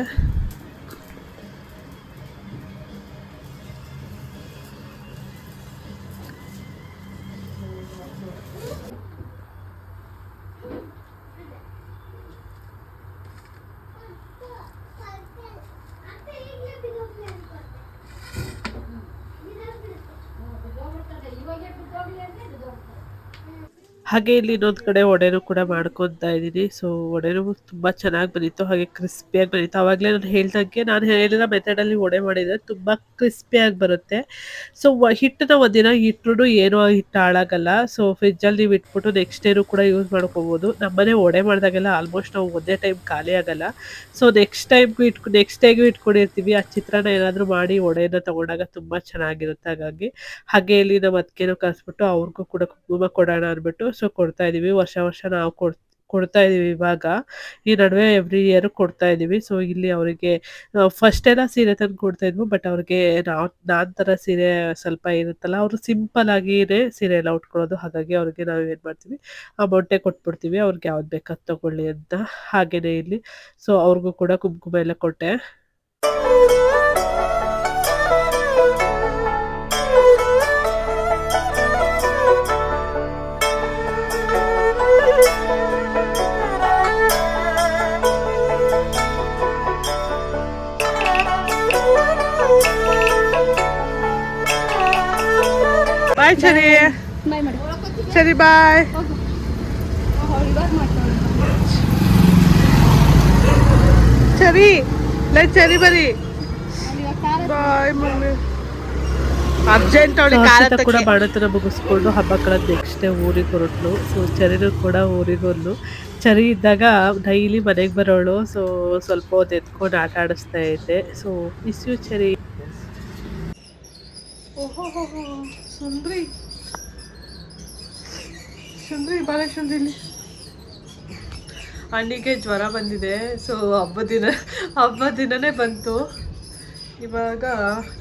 ಹಾಗೆ ಇಲ್ಲಿ ಇನ್ನೊಂದು ಕಡೆ ವಡೆನೂ ಕೂಡ ಮಾಡ್ಕೊತಾ ಇದ್ದೀನಿ. ಸೊ ವಡೆನೂ ತುಂಬ ಚೆನ್ನಾಗಿ ಬಂದಿತ್ತು, ಹಾಗೆ ಕ್ರಿಸ್ಪಿಯಾಗಿ ಬಂದಿತ್ತು. ಆವಾಗಲೇ ನಾನು ಹೇಳ್ದಂಗೆ ನಾನು ಹೇಳಿರೋ ಮೆಥಡಲ್ಲಿ ವಡೆ ಮಾಡಿದರೆ ತುಂಬ ಕ್ರಿಸ್ಪಿಯಾಗಿ ಬರುತ್ತೆ. ಸೊ ಹಿಟ್ಟನ್ನ ಒಂದಿನ ಇಟ್ಟರು ಏನು ಹಿಟ್ಟು ಹಾಳಾಗಲ್ಲ. ಸೊ ಫ್ರಿಜ್ಜಲ್ಲಿ ನೀವು ಇಟ್ಬಿಟ್ಟು ನೆಕ್ಸ್ಟ್ ಡೇನು ಕೂಡ ಯೂಸ್ ಮಾಡ್ಕೋಬಹುದು ನಮ್ಮನೆ ವಡೆ ಮಾಡಿದಾಗೆಲ್ಲ ಆಲ್ಮೋಸ್ಟ್ ನಾವು ಒಂದೇ ಟೈಮ್ ಖಾಲಿ ಆಗಲ್ಲ. ಸೊ ನೆಕ್ಸ್ಟ್ ಟೈಮ್ಗೂ ಇಟ್ಕೊ ನೆಕ್ಸ್ಟ್ ಡೇಗೂ ಇಟ್ಕೊಂಡಿರ್ತೀವಿ. ಆ ಚಿತ್ರನ ಏನಾದರೂ ಮಾಡಿ ವಡೆನ ತಗೊಂಡಾಗ ತುಂಬಾ ಚೆನ್ನಾಗಿರುತ್ತೆ ಹಾಗಾಗಿ. ಹಾಗೆ ಇಲ್ಲಿ ನಮ್ಮ ಅದಕ್ಕೇನು ಕಲಿಸ್ಬಿಟ್ಟು ಅವ್ರಿಗೂ ಕೂಡ ಕುಂಕುಮ ಕೊಡೋಣ ಅಂದ್ಬಿಟ್ಟು ಸೊ ಕೊಡ್ತಾ ಇದೀವಿ, ವರ್ಷ ವರ್ಷ ನಾವು ಕೊಡ್, ಕೊಡ್ತಾ ಇದೀವಿ ಇವಾಗ. ಈ ನಡುವೆ ಎವ್ರಿ ಇಯರ್ ಕೊಡ್ತಾ ಇದೀವಿ. ಸೊ ಇಲ್ಲಿ ಅವರಿಗೆ ಫಸ್ಟ್ ಎಲ್ಲ ಸೀರೆ ತಂದು ಕೊಡ್ತಾ ಇದ್ವು ಬಟ್ ಅವ್ರಿಗೆ ನಾವು ನಾನ್ ಥರ ಸೀರೆ ಸ್ವಲ್ಪ ಇರುತ್ತಲ್ಲ ಅವರು ಸಿಂಪಲ್ ಆಗಿನೇ ಸೀರೆ ಎಲ್ಲ ಉಟ್ಕೊಳ್ಳೋದು. ಹಾಗಾಗಿ ಅವ್ರಿಗೆ ನಾವು ಏನು ಮಾಡ್ತೀವಿ ಅಮೌಂಟೇ ಕೊಟ್ಬಿಡ್ತೀವಿ. ಅವ್ರಿಗೆ ಯಾವ್ದು ಬೇಕಾದ್ ತಗೊಳ್ಳಿ ಅಂತ ಹಾಗೇನೆ ಇಲ್ಲಿ. ಸೊ ಅವ್ರಿಗೂ ಕೂಡ ಕುಂಕುಮ ಎಲ್ಲ ಕೊಟ್ಟೆ. ಬಾಯ್ ಚರಿ. ಸರಿ ಬಾಯ್. ಚರಿ ಲೈ ಸರಿ ಬರಿ. ಬಾಯ್ ಮಮ್ಮಿ. ಅರ್ಜೆಂಟ್ ಕೂಡ ಬಡತನ ಮುಗಿಸ್ಕೊಂಡು ಹಬ್ಬಗಳ ನೆಕ್ಸ್ಟ್ ಡೇ ಊರಿಗೆ ಹೊರಟ್ಲು. ಸೊ ಚರಿನೂ ಕೂಡ ಊರಿಗೆ ಹೋದ್ಲು. ಚರಿ ಇದ್ದಾಗ ಡೈಲಿ ಮನೆಗೆ ಬರೋಳು. ಸೊ ಸ್ವಲ್ಪ ಹೊತ್ತು ಎತ್ಕೊಂಡು ಆಟ ಆಡಿಸ್ತಾ ಇದ್ದೆ. ಸೊ ಮಿಸ್ ಯು ಚರಿ. ಓಹೋ ಸುಂದ್ರಿ. ಸುಂದ್ರಿ ಬಾಳೆ ಸುಂದ್ರಿಲಿ. ಅಣ್ಣಿಗೆ ಜ್ವರ ಬಂದಿದೆ. ಸೊ ಹಬ್ಬ ದಿನ ಹಬ್ಬದ ದಿನನೇ ಬಂತು. ಇವಾಗ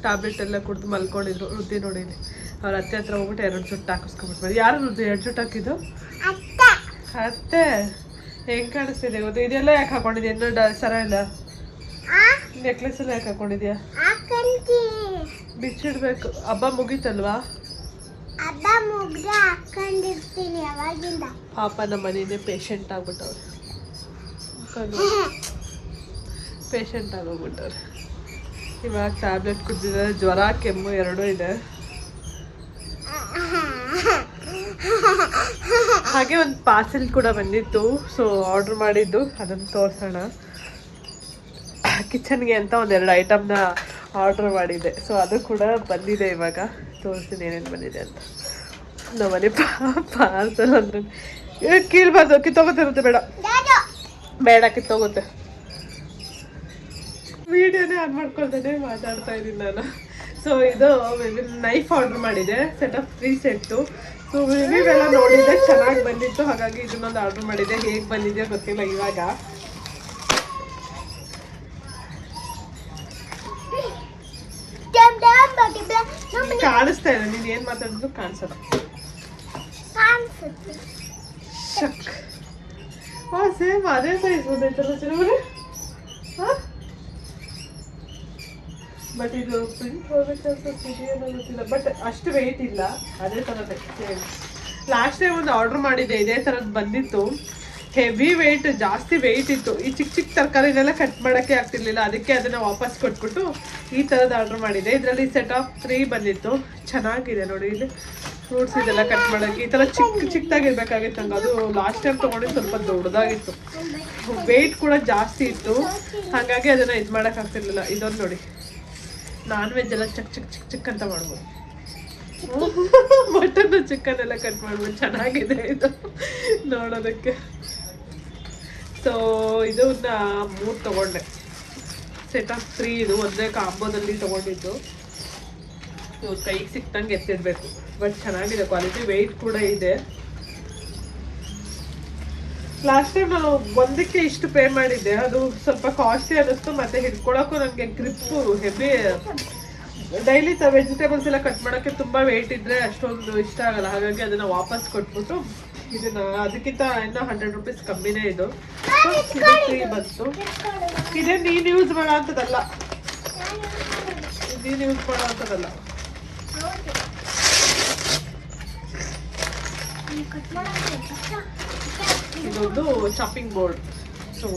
ಟ್ಯಾಬ್ಲೆಟ್ ಎಲ್ಲ ಕುಡ್ದು ಮಲ್ಕೊಂಡಿದ್ರು. ರುದ್ದಿ ನೋಡಿ ಇಲ್ಲಿ. ಅವ್ರ ಅತ್ತೆ ಹತ್ರ ಹೋಗ್ಬಿಟ್ಟು ಎರಡು ಜುಟ್ಟು ಹಾಕಿಸ್ಕೊಂಡ್ಬಿಟ್ಟು ಯಾರು ವೃದ್ಧಿ? ಎರಡು ಜುಟ್ಟು ಹಾಕಿದ್ದು? ಅತ್ತೆ. ಹೆಂಗೆ ಕಾಣಿಸ್ತಿದೆ ಗೊತ್ತು? ಇದೆಲ್ಲ ಯಾಕೆ ಹಾಕೊಂಡಿದ್ಯಾ? ಇನ್ನೂ ಡ ಸರ ಇಲ್ಲ ನೆಕ್ಲೆಸ್ ಎಲ್ಲ ಯಾಕೆ ಹಾಕೊಂಡಿದ್ಯಾ? ಬಿಚ್ಚಿಡ್ಬೇಕು. ಹಬ್ಬ ಮುಗೀತಲ್ವಾ? ಪಾಪ ನಮ್ಮ ಮನೇನೆ ಪೇಷಂಟ್ ಆಗ್ಬಿಟ್ಟವ್ರೆ. ಪೇಷಂಟ್ ಆಗೋಗ್ಬಿಟ್ಟವ್ರೆ ಇವಾಗ ಟ್ಯಾಬ್ಲೆಟ್ ಕುದ್ದಿದೆ ಜ್ವರ, ಕೆಮ್ಮು ಎರಡೂ ಇದೆ. ಹಾಗೆ ಒಂದು ಪಾರ್ಸೆಲ್ ಕೂಡ ಬಂದಿತ್ತು ಸೊ ಆರ್ಡರ್ ಮಾಡಿದ್ದು, ಅದನ್ನು ತೋರಿಸೋಣ. ಕಿಚನ್ಗೆ ಅಂತ ಒಂದೆರಡು ಐಟಮ್ನ ಆರ್ಡರ್ ಮಾಡಿದ್ದೆ. ಸೊ ಅದು ಕೂಡ ಬಂದಿದೆ ಇವಾಗ. ತೋರಿಸ್ತೀನಿ ಏನೇನು ಬಂದಿದೆ ಅಂತ. ನಮ್ಮನೆ ಪಾರ್ಸಲ್ ಅಂದ್ರೆ. ಕೀಳ್ಬಾರ್ದು ಕಿತ್ತೋಗುತ್ತಿರುತ್ತೆ ಬೇಡ. ಬೇಡ ಕಿತ್ತೋಗುತ್ತೆ ವಿಡಿಯೋನೇ ಆನ್ ಮಾಡ್ಕೊಳ್ತೇನೆ ಮಾತಾಡ್ತಾ ಇದ್ದೀನಿ ನಾನು. ಸೊ ಇದು ನೈಫ್ ಆರ್ಡರ್ ಮಾಡಿದೆ. Set of three set so ವಿವಿ ಎಲ್ಲ ನೋಡಿದ್ದೆ ಚೆನ್ನಾಗಿ ಬಂದಿತ್ತು. ಹಾಗಾಗಿ ಇದನ್ನೊಂದು ಆರ್ಡರ್ ಮಾಡಿದ್ದೆ ಹೇಗೆ ಬಂದಿದೆಯೋ ಗೊತ್ತಿಲ್ಲ ಇವಾಗ ಡ್ಯಾಮ್ ಡ್ಯಾಮ್ ಬಗ್ಗೆ ಬ್ಲಾ- ನಮ್ಗೆ ಕಾಣಿಸ್ತಾ ಇದೆ ನೀನು ಏನು ಮಾತಾಡಿದ್ರು ಕಾಣಿಸಲ್ಲ. ಶಕ್. ಹಾ ಸೇಮ್ ಅದೇ ಸೈಜ್ ಬಂದೈತಲ್ಲ ಚಿರಮನೆ ಬಟ್ ಇದು ಪ್ರಿಂಟ್ ಹೋಗ್ಬೇಕಂತ ಇದೆಯೇನೋ ಗೊತ್ತಿಲ್ಲ. ಬಟ್ ಅಷ್ಟು ವೆಯ್ಟ್ ಇಲ್ಲ. ಅದೇ ಥರದ ಸೇಮ್ ಲಾಸ್ಟ್ ಟೈಮ್ ಒಂದು ಆರ್ಡರ್ ಮಾಡಿದ್ದೆ ಇದೇ ಥರದ್ದು ಬಂದಿತ್ತು. ಹೆವಿ ವೆಯ್ಟ್ ಜಾಸ್ತಿ ವೆಯ್ಟ್ ಇತ್ತು. ಈ ಚಿಕ್ಕ ಚಿಕ್ಕ ತರಕಾರಿನೆಲ್ಲ ಕಟ್ ಮಾಡೋಕ್ಕೆ ಆಗ್ತಿರ್ಲಿಲ್ಲ. ಅದಕ್ಕೆ ಅದನ್ನು ವಾಪಸ್ ಕೊಟ್ಬಿಟ್ಟು ಈ ಥರದ್ದು ಆರ್ಡರ್ ಮಾಡಿದೆ. ಇದರಲ್ಲಿ ಸೆಟ್ ಆಫ್ ತ್ರೀ ಬಂದಿತ್ತು. ಚೆನ್ನಾಗಿದೆ ನೋಡಿ. ಇಲ್ಲಿ ಫ್ರೂಟ್ಸ್ ಇದೆಲ್ಲ ಕಟ್ ಮಾಡೋಕ್ಕೆ. ಈ ಥರ ಚಿಕ್ಕ ಚಿಕ್ಕದಾಗಿರ್ಬೇಕಾಗಿತ್ತು ನಂಗೆ ಅದು ಲಾಸ್ಟ್ ಟೈಮ್ ತೊಗೊಂಡಿದ್ದು ಸ್ವಲ್ಪ ದೊಡ್ಡದಾಗಿತ್ತು. ವೆಯ್ಟ್ ಕೂಡ ಜಾಸ್ತಿ ಇತ್ತು. ಹಾಗಾಗಿ ಅದನ್ನು ಇದು ಮಾಡೋಕ್ಕಾಗ್ತಿರ್ಲಿಲ್ಲ ಇದೊಂದು ನೋಡಿ. ನಾನ್ ವೆಜ್ ಎಲ್ಲ ಚಿಕ್ಕ ಚಿಕ್ಕ ಚಿಕ್ಕ ಚಿಕ್ಕ ಅಂತ ಮಾಡ್ಬೋದು. ಮಟನ್ ಚಿಕನ್ ಎಲ್ಲ ಕಟ್ ಮಾಡ್ಬೋದು. ಚೆನ್ನಾಗಿದೆ ಇದು. ನೋಡೋದಕ್ಕೆ. ಸೊ ಇದನ್ನ ಮೂರು ತಗೊಂಡೆ. ಸೆಟ್ ಆಫ್ ತ್ರೀ ಇದು ಒಂದೇ ಕಾಂಬೋದಲ್ಲಿ ತಗೊಂಡಿದ್ದು. ಇವ್ರ ಕೈಗೆ ಸಿಕ್ತಂಗೆ ಎತ್ತಿರ್ಬೇಕು ಬಟ್ ಚೆನ್ನಾಗಿದೆ ಕ್ವಾಲಿಟಿ ವೆಯ್ಟ್ ಕೂಡ ಇದೆ. ಲಾಸ್ಟ್ ಟೈಮ್ ನಾನು ಒಂದಕ್ಕೆ ಇಷ್ಟು ಪೇ ಮಾಡಿದ್ದೆ. ಅದು ಸ್ವಲ್ಪ ಕಾಸ್ಟ್ಲಿ ಅನ್ನಿಸ್ತು, ಮತ್ತೆ ಹಿಡ್ಕೊಳಕ್ಕೂ ನನಗೆ ಗ್ರಿಪ್ಪು ಹೆವಿ ಡೈಲಿ ವೆಜಿಟೇಬಲ್ಸ್ ಎಲ್ಲ ಕಟ್ ಮಾಡೋಕ್ಕೆ ತುಂಬ ವೆಯ್ಟ್ ಇದ್ರೆ ಅಷ್ಟೊಂದು ಇಷ್ಟ ಆಗಲ್ಲ. ಹಾಗಾಗಿ ಅದನ್ನ ವಾಪಸ್ ಕೊಟ್ಬಿಟ್ಟು ಇದನ್ನ ಅದಕ್ಕಿಂತ ಇನ್ನೂ ಹಂಡ್ರೆಡ್ ರುಪೀಸ್ ಕಮ್ಮಿನೇ ಇದು. free ಬಂತು. ಇದೇ. ನೀನು ಯೂಸ್ ಮಾಡೋ ಅಂಥದ್ದಲ್ಲ ನೀನು ಯೂಸ್ ಮಾಡೋ ಅಂಥದ್ದಲ್ಲ ಇದೊಂದು ಶಾಪಿಂಗ್ ಬೋರ್ಡ್ ಸೊ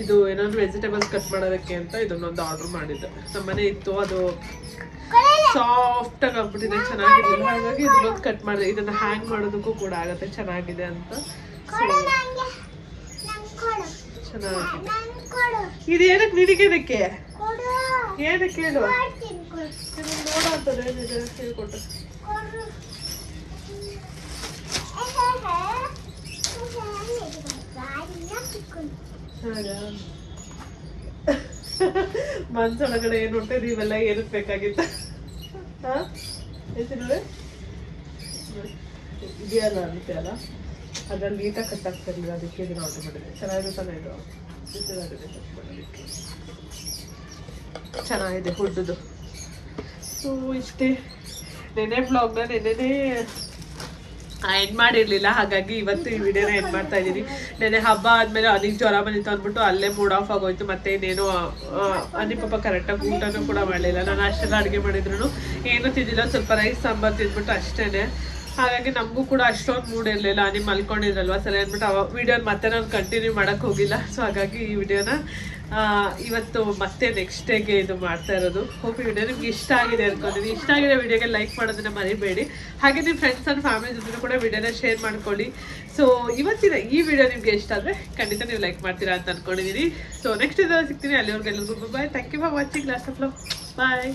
ಇದು ಏನಾದ್ರು ವೆಜಿಟೇಬಲ್ಸ್ ಕಟ್ ಮಾಡೋದಕ್ಕೆ ಅಂತ ಇದನ್ನೊಂದು ಆರ್ಡರ್ ಮಾಡಿದ್ದೆ. ನಮ್ಮನೆ ಇತ್ತು ಅದು ಸಾಫ್ಟ್ ಆಗಿ ಆಗ್ಬಿಟ್ಟಿದೆ ಚೆನ್ನಾಗಿದೆ. ಹಾಗಾಗಿ ಇದನ್ನೊಂದು ಕಟ್ ಮಾಡಿದೆ. ಇದನ್ನ ಹ್ಯಾಂಗ್ ಮಾಡೋದಕ್ಕೂ ಕೂಡ ಆಗುತ್ತೆ ಚೆನ್ನಾಗಿದೆ ಅಂತ. ಚೆನ್ನಾಗಿದೆ. ಇದು ಏನಕ್ಕೆ ನಿನಗೇನಕ್ಕೆ ಕೊಡು. ಏನಕ್ಕೆ ಹೇಳು? ನೋಡೋಂಥದ್ದು ಏನಿದೆ ಹೇಳ್ಕೊಟ್ಟು. ಮನ್ಸೊಳಗಡೆ ಏನು ಹೊಟ್ಟೆ ನೀವೆಲ್ಲ ಏನಕ್ಕೆ ಬೇಕಾಗಿತ್ತು? ಹಾ ನೋಡಿ ಇದೆಯಲ್ಲ ಅದಕ್ಕೆ ಅಲ್ಲ? ಅದ್ರಲ್ಲಿ ನೀಟಾಗಿ ಕಟ್ ಆಗ್ತಿರ್ಲಿಲ್ಲ ಅದಕ್ಕೆ ಇದನ್ನ ಆರ್ಡರ್ ಮಾಡಿದೆ. ಚೆನ್ನಾಗಿರೋ ತಾನೇ ಇದು. ಚೆನ್ನಾಗಿದೆ ಫುಡ್ದು. ಸೊ, ಇಷ್ಟೇ. ನೆನೆ ಬ್ಲಾಗ್ನ ನೆನೆನೇ ಎಂಡ್ ಮಾಡಿರ್ಲಿಲ್ಲ. ಹಾಗಾಗಿ ಇವತ್ತು ಈ ವಿಡಿಯೋನ ಎಂಡ್ ಮಾಡ್ತಾ ಇದ್ದೀನಿ. ನೆನೆ ಹಬ್ಬ ಆದ್ಮೇಲೆ ಅನಿಕ್ ಜ್ವರ ಬಂದಿತ್ತು ಅಂದ್ಬಿಟ್ಟು ಅಲ್ಲೇ ಮೂಡ್ ಆಫ್ ಆಗೋಯ್ತು. ಮತ್ತೆ ಇನ್ನೇನು ಅನಿ ಪಾಪ ಕರೆಕ್ಟಾಗಿ ಊಟನೂ ಕೂಡ ಮಾಡಲಿಲ್ಲ. ನಾನು ಅಷ್ಟೆಲ್ಲ ಅಡುಗೆ ಮಾಡಿದ್ರು ಏನು ತಿಂದಿಲ್ಲ. ಸ್ವಲ್ಪ ರೈಸ್ ಸಾಂಬಾರ್ ತಿಂದ್ಬಿಟ್ಟು ಅಷ್ಟೇನೆ. ಹಾಗಾಗಿ ನಮಗೂ ಕೂಡ ಅಷ್ಟೊಂದು ಮೂಡ್ ಇರಲಿಲ್ಲ. ನೀವು ಮಲ್ಕೊಂಡಿದ್ರಲ್ವ? ಸರಿ ಅಂದ್ಬಿಟ್ಟು ಅವ ವಿಡಿಯೋನ ಮತ್ತೆ ನಾನು ಕಂಟಿನ್ಯೂ ಮಾಡೋಕ್ಕೆ ಹೋಗಿಲ್ಲ. ಸೊ ಹಾಗಾಗಿ ಈ ವಿಡಿಯೋನ ಇವತ್ತು ಮತ್ತೆ ನೆಕ್ಸ್ಟ್ ಡೇಗೆ ಇದು ಮಾಡ್ತಾ ಇರೋದು. ಈ ವಿಡಿಯೋ ನಿಮ್ಗೆ ಇಷ್ಟ ಆಗಿದೆ ಅನ್ಕೊಂಡಿದ್ದೀನಿ ಇಷ್ಟ ಆಗಿದೆ ವಿಡಿಯೋಗೆ ಲೈಕ್ ಮಾಡೋದನ್ನ ಮರಿಬೇಡಿ. ಹಾಗೆ ನಿಮ್ಮ ಫ್ರೆಂಡ್ಸ್ ಆ್ಯಂಡ್ ಫ್ಯಾಮಿಲಿ ಜೊತೆ ಕೂಡ ವಿಡಿಯೋನ ಶೇರ್ ಮಾಡ್ಕೊಳ್ಳಿ. ಸೊ ಇವತ್ತಿನ ಈ ವಿಡಿಯೋ ನಿಮಗೆ ಇಷ್ಟ ಆದರೆ ಖಂಡಿತ ನೀವು ಲೈಕ್ ಮಾಡ್ತೀರಾ ಅಂತ ಅನ್ಕೊಂಡಿದ್ದೀನಿ ಸೊ ನೆಕ್ಸ್ಟ್ ಇದರಲ್ಲಿ ಸಿಗ್ತೀನಿ. ಅಲ್ಲಿವರೆಗೆಲ್ಲರಿಗೂ bye thank you for watching last of love bye.